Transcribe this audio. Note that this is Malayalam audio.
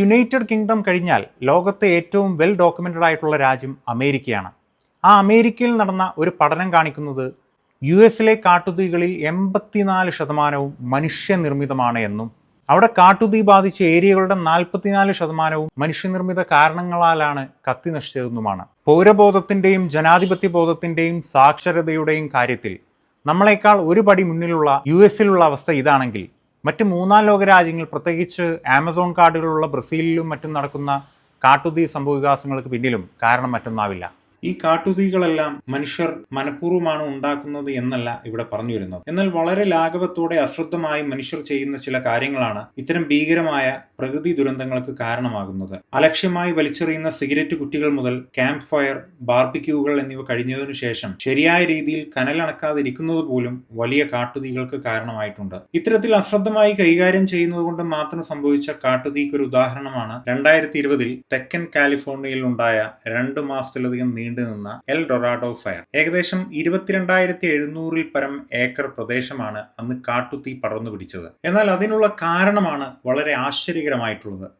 യുണൈറ്റഡ് കിങ്ഡം കഴിഞ്ഞാൽ ലോകത്തെ ഏറ്റവും വെൽ ഡോക്യുമെന്റഡ് ആയിട്ടുള്ള രാജ്യം അമേരിക്കയാണ്. ആ അമേരിക്കയിൽ നടന്ന ഒരു പഠനം കാണിക്കുന്നത് യു എസിലെ കാട്ടുതീകളിൽ എൺപത്തിനാല് ശതമാനവും മനുഷ്യനിർമ്മിതമാണ് എന്നും അവിടെ കാട്ടുതീ ബാധിച്ച ഏരിയകളുടെ നാൽപ്പത്തിനാല് ശതമാനവും മനുഷ്യനിർമ്മിത കാരണങ്ങളാലാണ് കത്തി നശിച്ചതെന്നുമാണ്. പൗരബോധത്തിന്റെയും ജനാധിപത്യ ബോധത്തിന്റെയും സാക്ഷരതയുടെയും കാര്യത്തിൽ നമ്മളെക്കാൾ ഒരു പടി മുന്നിലുള്ള യു എസിലുള്ള അവസ്ഥ ഇതാണെങ്കിൽ മറ്റ് മൂന്നാം ലോക രാജ്യങ്ങൾ പ്രത്യേകിച്ച് ആമസോൺ കാടുകളുള്ള ബ്രസീലിലും മറ്റും നടക്കുന്ന കാട്ടുതീ സംഭവവികാസങ്ങൾക്ക് പിന്നിലും കാരണം മറ്റൊന്നാവില്ല. ഈ കാട്ടുതീകളെല്ലാം മനുഷ്യർ മനഃപൂർവമാണ് ഉണ്ടാക്കുന്നത് എന്നല്ല ഇവിടെ പറഞ്ഞു വരുന്നത് എന്നാൽ വളരെ ലാഘവത്തോടെ അശ്രദ്ധമായി മനുഷ്യർ ചെയ്യുന്ന ചില കാര്യങ്ങളാണ് ഇത്തരം ഭീകരമായ പ്രകൃതി ദുരന്തങ്ങൾക്ക് കാരണമാകുന്നത്. അലക്ഷ്യമായി വലിച്ചെറിയുന്ന സിഗരറ്റ് കുറ്റികൾ മുതൽ ക്യാമ്പ് ഫയർ ബാർബിക്യൂകൾ എന്നിവ കഴിഞ്ഞതിനു ശേഷം ശരിയായ രീതിയിൽ കനലണക്കാതിരിക്കുന്നത് പോലും വലിയ കാട്ടുതീകൾക്ക് കാരണമായിട്ടുണ്ട്. ഇത്തരത്തിൽ അശ്രദ്ധമായി കൈകാര്യം ചെയ്യുന്നത് കൊണ്ട് മാത്രം സംഭവിച്ച കാട്ടുതീക്ക് ഒരു ഉദാഹരണമാണ് രണ്ടായിരത്തി ഇരുപതിൽ തെക്കൻ കാലിഫോർണിയയിൽ ഉണ്ടായ രണ്ട് മാസത്തിലധികം നീണ്ടുനിന്ന എൽ ഡൊറാഡോ ഫയർ. ഏകദേശം ഇരുപത്തിരണ്ടായിരത്തി എഴുന്നൂറിൽ പരം ഏക്കർ പ്രദേശമാണ് അന്ന് കാട്ടുതീ പടർന്നു പിടിച്ചത്. എന്നാൽ അതിനുള്ള കാരണമാണ് വളരെ ആശ്ചര്യകരമായിട്ടുള്ളത്.